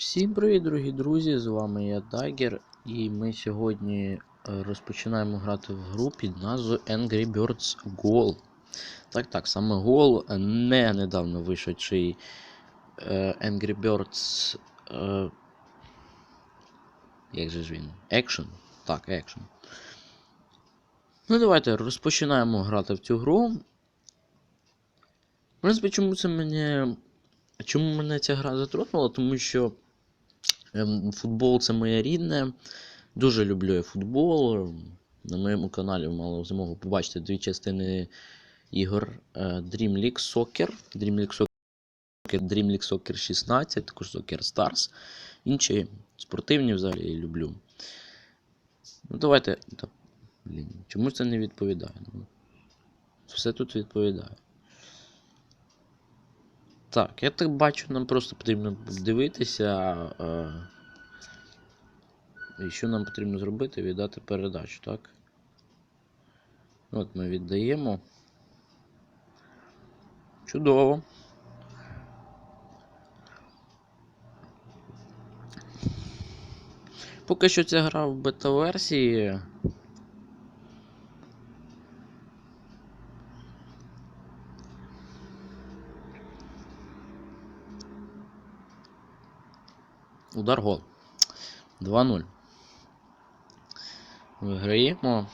Всім привіт, дорогі друзі! З вами я Дагер, і ми сьогодні е, розпочинаємо грати в гру під назвою Angry Birds Goal. Так, так, саме Goal, не недавно вийшовший е, Angry Birds. Е, як же ж він? Action? Так, Action. Ну, давайте розпочинаємо грати в цю гру. В принципі, чому це мене. Чому мене ця гра затронула? Тому що футбол це моє рідне. Дуже люблю я футбол. На моєму каналі ви мали змогу побачити дві частини ігор е, Dream League Soccer, Dream League Soccer, Dream League Soccer 16, також Soccer Stars. Інші спортивні взагалі я люблю. Ну, давайте. Блін, чому це не відповідає? Ну, все тут відповідає. Так, я так бачу, нам просто потрібно дивитися. Е, і що нам потрібно зробити? Віддати передачу, так? От ми віддаємо. Чудово. Поки що ця гра в бета-версії. Удар гол. 2-0. Виграємо.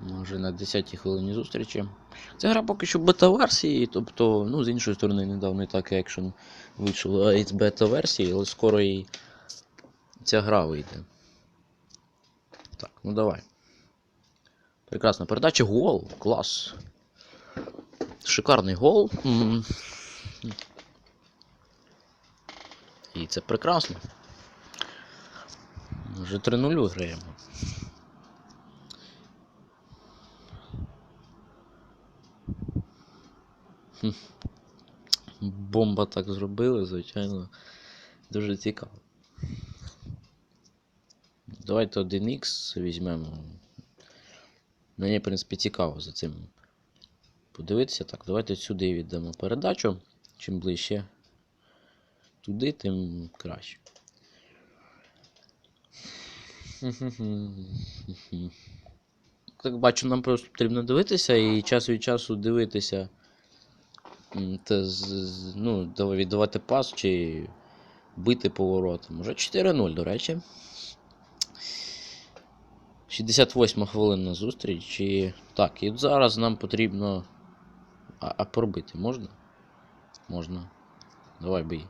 Може на 10-й хвилині зустрічі. Ця гра поки що бета-версії, тобто, ну, з іншої сторони, недавно і так екшен вийшов із бета-версії, але скоро і ця гра вийде. Так, ну давай. Прекрасна передача. Гол! Клас! Шикарний гол. І це прекрасно. Вже 3-0 граємо. Бомба так зробили, звичайно. Дуже цікаво. Давайте 1х візьмемо. Мені, в принципі, цікаво за цим подивитися. Так, давайте сюди віддамо передачу. Чим ближче туди, тим краще. Так бачу, нам просто потрібно дивитися і час від часу дивитися. Та, ну, віддавати пас чи бити поворотом. Уже 4-0, до речі. 68 хвилина зустріч. І... Так, і зараз нам потрібно. А, а пробити можна? Можна. Давай бий.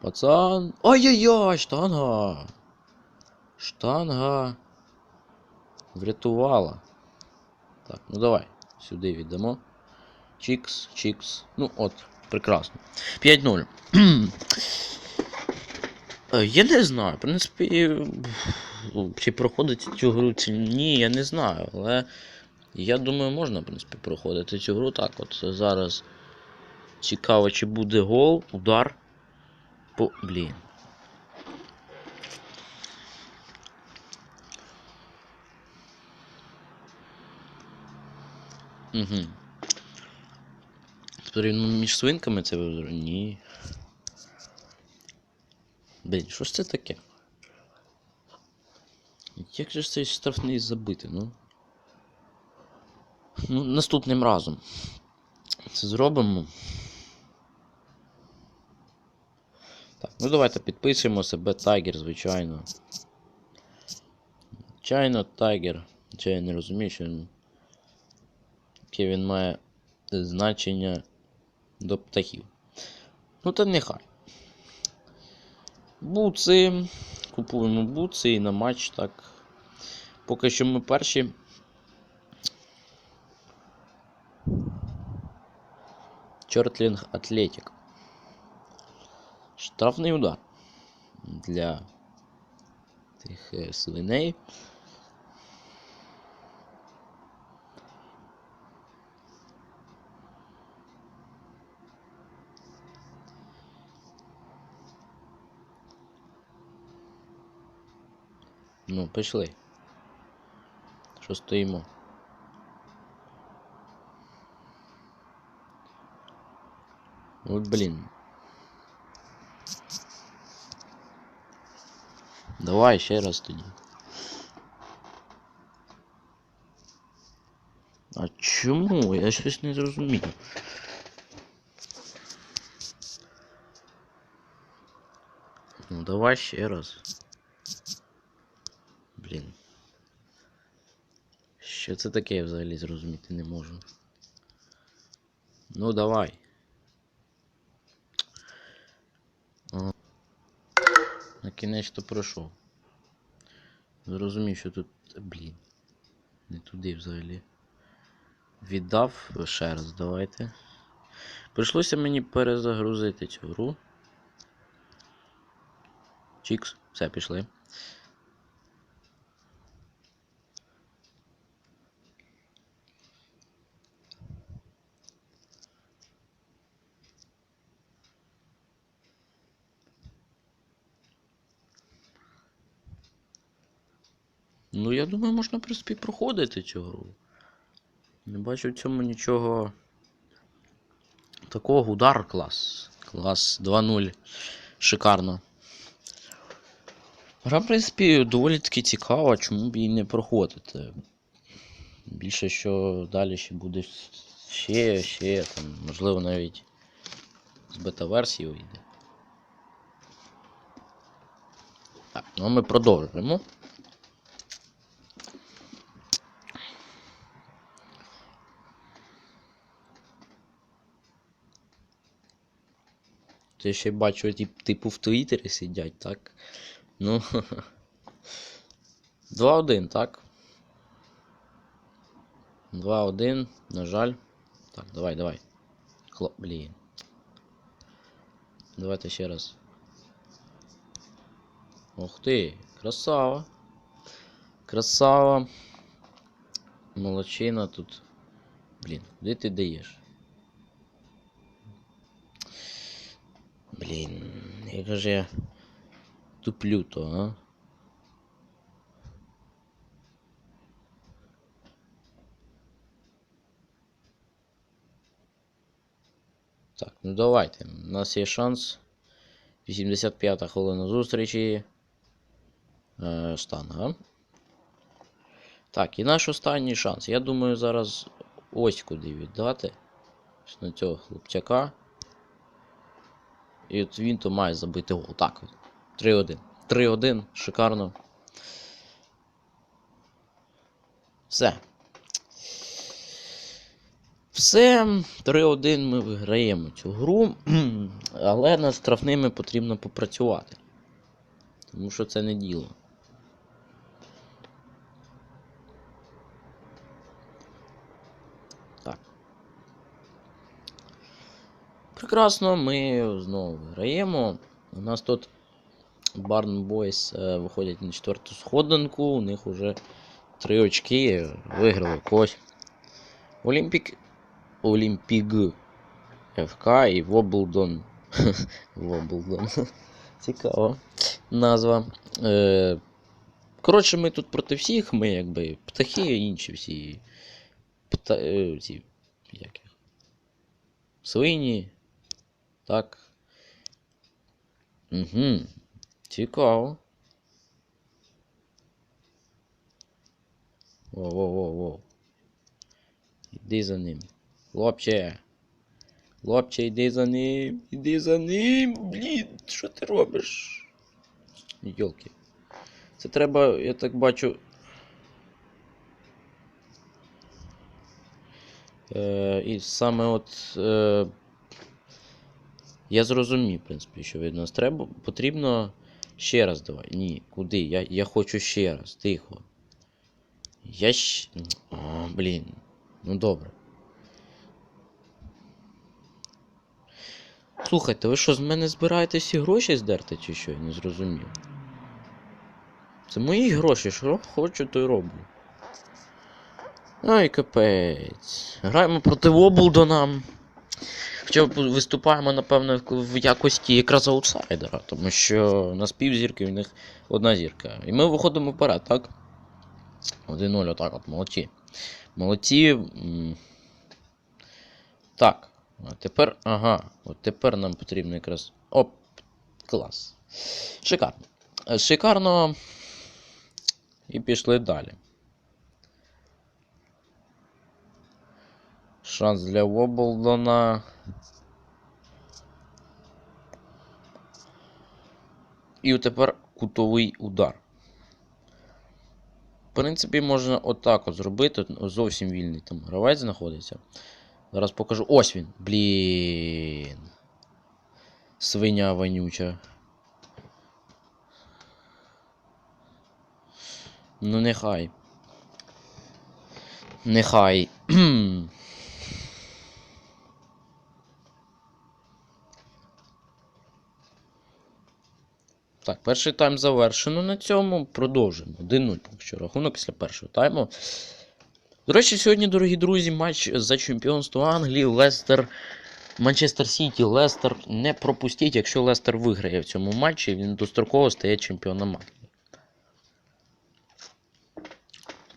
Пацан. Ай-яй-яй, штанга! Штанга. Врятувала. Так, ну давай. Сюди віддамо. Чікс, чікс. Ну от, прекрасно. 5-0. Е, Я не знаю, в принципі, чи проходить цю гру чи ні, я не знаю, але я думаю, можна, в принципі, проходити цю гру так. От зараз цікаво, чи буде гол, удар. По. Блін. Угу. Потрібно між свинками це вибрати? Ні. Блін, що ж це таке? Як же ж цей штрафний забити, ну? Ну, наступним разом. Це зробимо. Так, ну давайте підписуємо себе Тайгер, звичайно. Звичайно, Тайгер. Хоча я не розумію, що він. Яке він має значення до птахів. Ну, та нехай. Буци. Купуємо буци і на матч так. Поки що ми перші. Чортлінг Атлетік. Штрафний удар для тих е, свиней. Ну, пішли. Що стоїмо? От блін. Давай ще раз тоді. А чому? Я щось не зрозумів. Ну давай ще раз. Блін. Що це таке я взагалі зрозуміти не можу. Ну давай. На кінець то пройшов. Зрозумів, що тут. Блін. Не туди взагалі. Віддав ще раз, давайте. Прийшлося мені перезагрузити цю гру. Чікс, все, пішли. Ну, я думаю, можна, в принципі, проходити цю гру. Не бачу в цьому нічого. Такого удар клас. Клас 2-0. Шикарно. Гра, в принципі, доволі таки цікава, чому б її не проходити. Більше що далі ще буде ще, ще, там, можливо, навіть з бета-версії вийде. Так, ну а ми продовжуємо. Я ще бачу, типу в Твіттері сидять, так? Ну. 2-1, так? 2-1, на жаль. Так, давай, давай. Хлоп, блін. Давайте ще раз. Ух ти, красава. Красава. Молодчина тут. Блін, куди ти даєш? Блін, яка ж я туплю то, а? Так, ну давайте. У нас є шанс. 85-та хвилина зустрічі. Е, штанга. Так, і наш останній шанс. Я думаю, зараз ось куди віддати. На цього хлопчака. І от він то має забити гол. Так. 3-1. 3-1. Шикарно. Все. Все. 3-1 ми виграємо цю гру. Але над штрафними потрібно попрацювати. Тому що це не діло. Прекрасно, ми знову виграємо. У нас тут Boys е, виходять на четверту сходинку, у них вже три очки, виграли когось. Олімпік. Олімпіг ФК і Воблдон. Воблдон. Цікава назва. Е, коротше, ми тут проти всіх, ми якби птахи, інші всі. Пта, е, ці, як їх? Свині. Так. Угу. Цікаво. Воу-воу-воу-воу. Іди за ним. Хлопче. Хлопче, йди за ним. Іди за ним. Блін, що ти робиш? Йолки. Це треба, я так бачу. Е, і саме от. Е, я зрозумів, в принципі, що від нас треба. Потрібно ще раз давай. Ні, куди? Я, я хочу ще раз. Тихо. Я щ... О, блін. Ну добре. Слухайте, ви що, з мене збираєтесь всі гроші здерти чи що? Я не зрозумів. Це мої гроші, що хочу, то й роблю. Ай, капець. Граємо проти Воблдона. Хоча виступаємо, напевно, в якості якраз аутсайдера, тому що на півзірки в них одна зірка. І ми виходимо вперед, так? 1-0, отак от, молодці. Молодці. Так. А тепер. Ага, от тепер нам потрібно якраз. Оп! Клас. Шикарно. Шикарно. І пішли далі. Шанс для Воблдона. І тепер кутовий удар. В принципі, можна отак от зробити. Зовсім вільний там гравець знаходиться. Зараз покажу. Ось він. Блін. Свиня вонюча. Ну нехай. Нехай. Так, перший тайм завершено на цьому. Продовжуємо. 1-0, поки що рахунок після першого тайму. До речі, сьогодні, дорогі друзі, матч за чемпіонство Англії, Лестер, Манчестер Сіті, Лестер. Не пропустіть, якщо Лестер виграє в цьому матчі, він достроково стає чемпіоном Англії.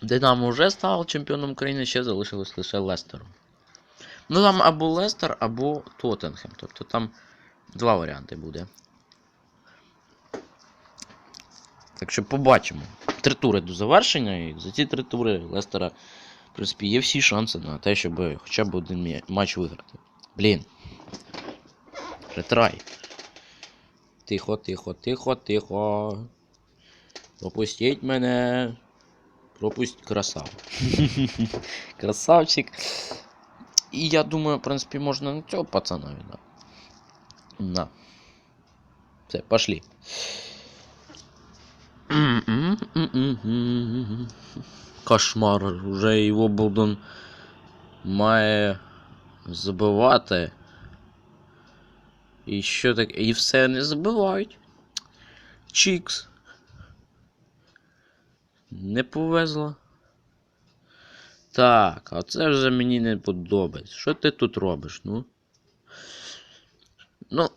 Динамо вже став чемпіоном України, ще залишилось лише Лестеру. Ну там або Лестер, або Тоттенхем. Тобто там два варіанти буде. Так що побачимо. Три тури до завершення, і за ці три тури Лестера, в принципі, є всі шанси на те, щоб хоча б один матч виграти. Блін. Ретрай. Тихо, тихо, тихо, тихо. Пропустіть мене. Пропусть красав. Красавчик. І я думаю, в принципі, можна на цього пацана віддати. На. Все, пошли. Кошмар. Уже і Воблдон має забивати. І що таке? І все не забивають. Чікс. Не повезло. Так, а це вже мені не подобається. Що ти тут робиш, ну? Ну,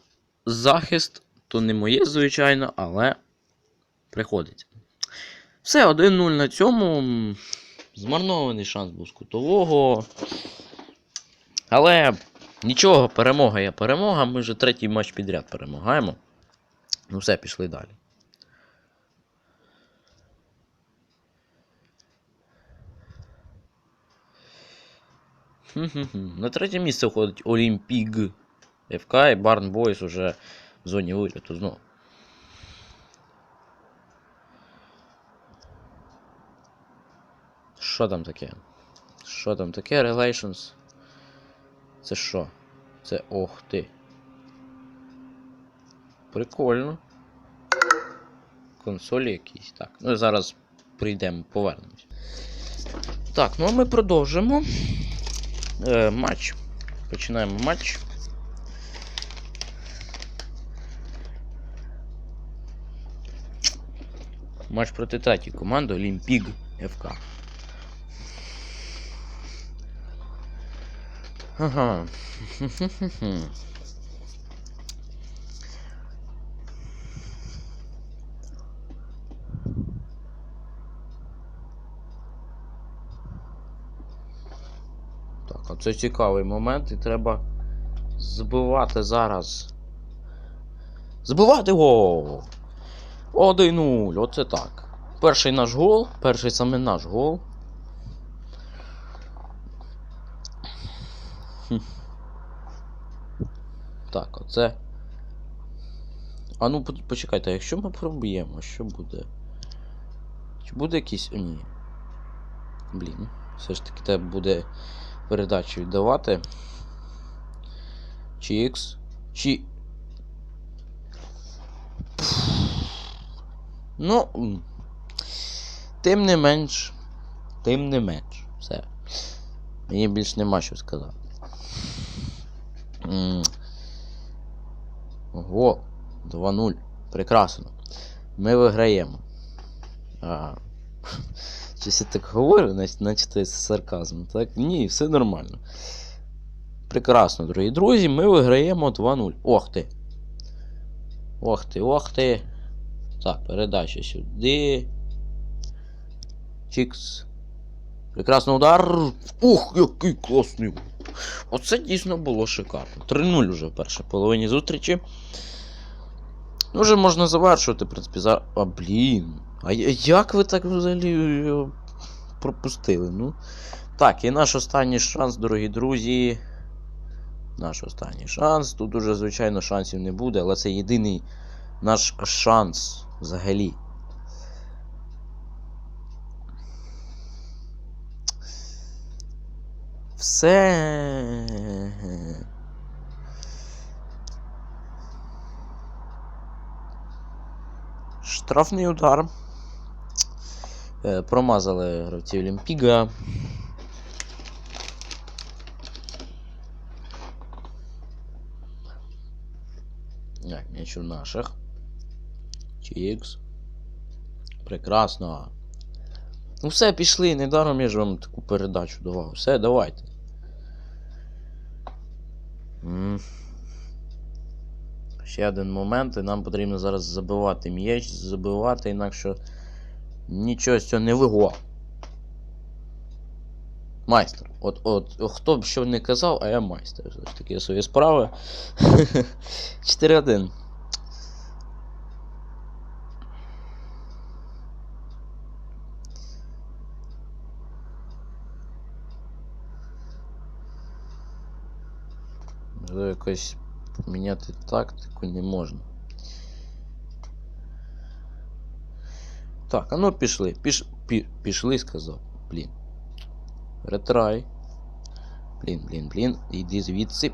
захист то не моє, звичайно, але приходиться. Все, 1-0 на цьому. Змарнований шанс був з кутового. Але нічого, перемога є перемога. Ми вже третій матч підряд перемагаємо. Ну все, пішли далі. На третє місце входить Олімпіг ФК і Барн Бойс уже в зоні виліту знову. Що там таке? Що там таке? Relations? Це що? Це ох ти. Прикольно. Консолі якісь. Так. Ну зараз прийдемо, повернемось. Так, ну а ми продовжимо. Е, матч. Починаємо матч. Матч проти третьої команди Олімпіг ФК. Ага. Так, а це цікавий момент і треба збивати зараз. Збивати гол! 1-0, оце так. Перший наш гол, перший саме наш гол. Так, оце. А ну почекайте, якщо ми проб'ємо, що буде? Чи буде якийсь. О, ні. Блін, все ж таки треба буде передачу віддавати. Чікс. Чи. Ну. Тим не менш. Тим не менш. Все. Мені більш нема що сказати. Ого, 2-0. Прекрасно. Ми виграємо. А, щось я так говорю, наче це сарказм. Так? Ні, все нормально. Прекрасно, дорогі друзі, ми виграємо 2-0. Ох ти. Ох ти, ох ти. Так, передача сюди. Чікс. Прекрасний удар. Ух, який класний. Оце дійсно було шикарно. 3-0 уже в першій половині зустрічі. Ну, вже можна завершувати, в принципі, за. А блін. А як ви так взагалі пропустили? Ну. Так, і наш останній шанс, дорогі друзі. Наш останній шанс. Тут уже, звичайно, шансів не буде, але це єдиний наш шанс взагалі. Все. Штрафний удар. Е, Промазали гравці Олімпіга. Так, м'яч у наших. Чікс. Прекрасно. Ну все, пішли, недаром я ж вам таку передачу давав. Все, давайте. Ще один момент, і нам потрібно зараз забивати м'яч, забивати, інакше нічого з цього не виго. Майстер. От, от, хто б що не казав, а я майстер. Все ж таки свої справи. 4-1. Можливо, якось поміняти тактику не можна. Так, а ну пішли. Піш, пі, пішли, сказав. Блін. Ретрай. Блін, блін, блін. Іди звідси.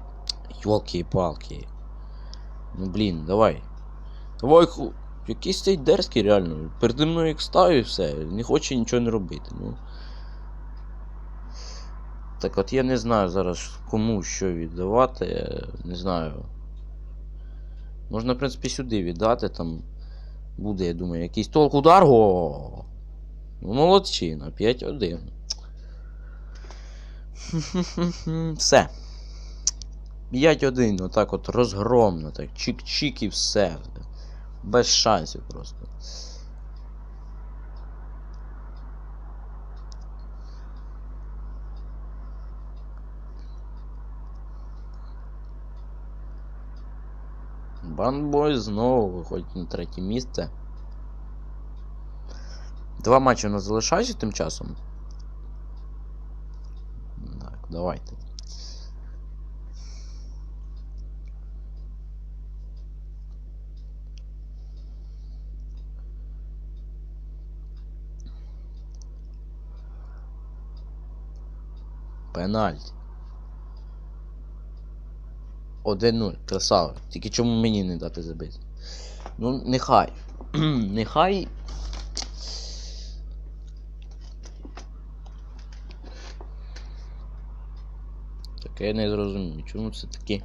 Йолки-палки. Ну блін, давай. Давай, ху. Якийсь цей дерзкий реально. Переді мною як став і все. Не хоче нічого не робити. Ну. Так от я не знаю зараз кому що віддавати. Не знаю. Можна, в принципі, сюди віддати, там буде, я думаю, якийсь толк удар. О! Ну, молодчина, 5-1. Все. 5-1, отак от розгромно, так, чик-чик і все. Без шансів просто. Банбой знову виходить на третє місце. Два матчі у нас залишаються тим часом. Так, давайте. Пенальті. 1-0, красава. Тільки чому мені не дати забити? Ну, нехай. нехай. Так я не зрозумів, чому це такі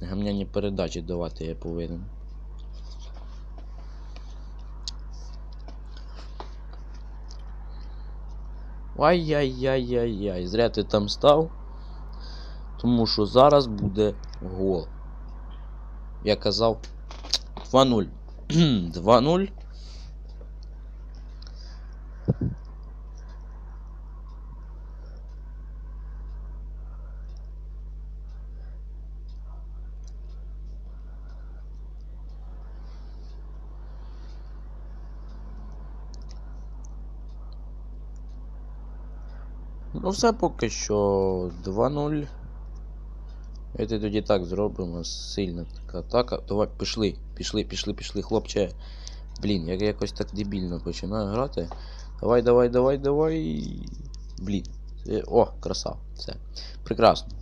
гамняні передачі давати я повинен. Ай-яй-яй-яй-яй. Зря ти там став. Тому що зараз буде гол. Я казав 2-0. 2-0. Ну, все поки що 2-0. Давайте тоді так зробимо. Сильна така атака. Давай, пішли, пішли, пішли, пішли, хлопче. Блін, я якось так дебільно починаю грати. Давай, давай, давай, давай. Блін. О, краса. Все. Прекрасно.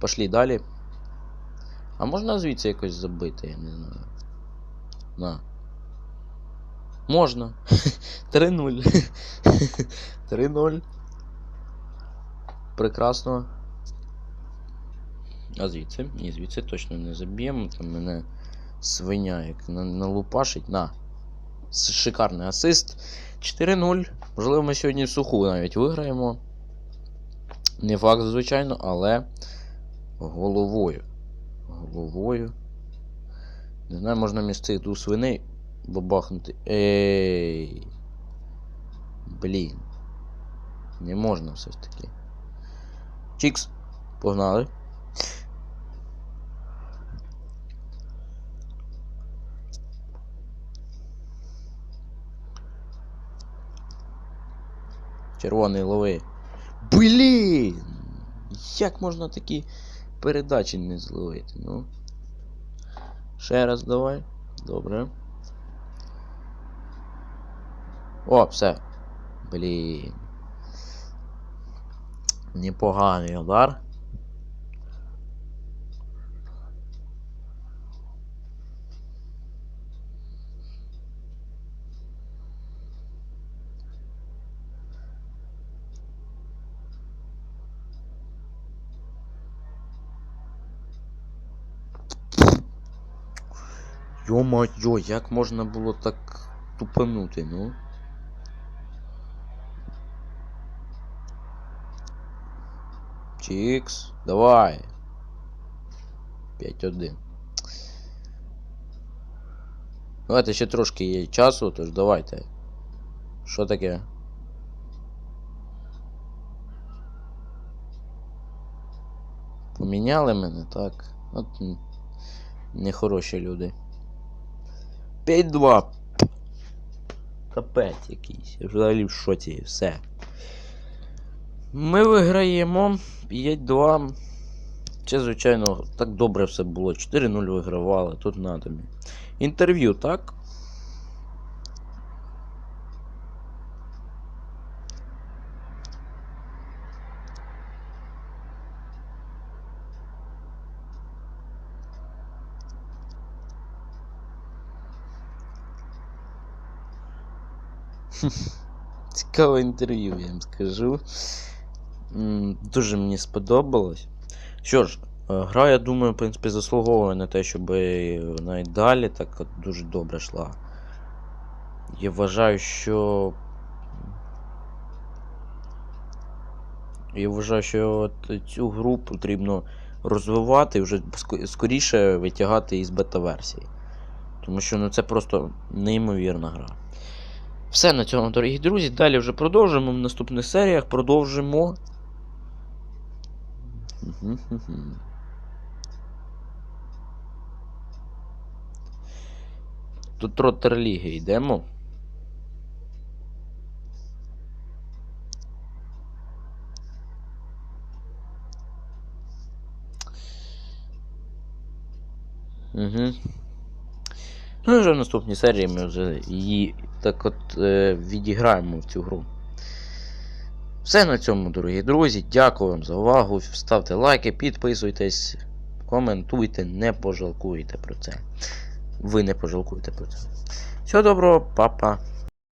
Пошли далі. А можна звідси якось забити, я не знаю. На. Можна. 3-0. 3-0. Прекрасно. А звідси? Ні, звідси точно не заб'ємо. Там мене свиня як на- налупашить. На. Шикарний асист. 4-0. Можливо, ми сьогодні в суху навіть виграємо. Не факт, звичайно, але головою. Головою. Не знаю, можна цих двох свиней бабахнути. Ей. Блін. Не можна все ж таки. Чікс. Погнали. Червоний лови. Блін! Як можна такі передачі не зловити? Ну. Ще раз давай. Добре. О, все. Блін. Непоганий удар. Йо-моє, як можна було так тупанути, ну? Чікс, давай. 5-1. Давайте ще трошки є часу, тож давайте. Що таке? Поміняли мене, так. От нехороші люди. 5-2. Капець якийсь. Я взагалі в шоці, все. Ми виграємо 5-2. Це, звичайно, так добре все було. 4-0 вигравали, тут на тобі. Інтерв'ю, так? Цікаве інтерв'ю, я вам скажу. Дуже мені сподобалось. Що ж, е, гра, я думаю, в принципі, заслуговує на те, щоб вона і далі так дуже добре йшла. Я вважаю, що. Я вважаю, що цю гру потрібно розвивати і вже скоріше витягати із бета-версії. Тому що ну, це просто неймовірна гра. Все на цьому, дорогі друзі. Далі вже продовжимо в наступних серіях. Продовжимо. Тут Ротерліги йдемо. Угу. Ну і вже в наступній серії ми вже її так от е, відіграємо в цю гру. Все на цьому, дорогі друзі. Дякую вам за увагу. Ставте лайки, підписуйтесь, коментуйте, не пожалкуйте про це. Ви не пожалкуєте про це. Всього доброго, папа.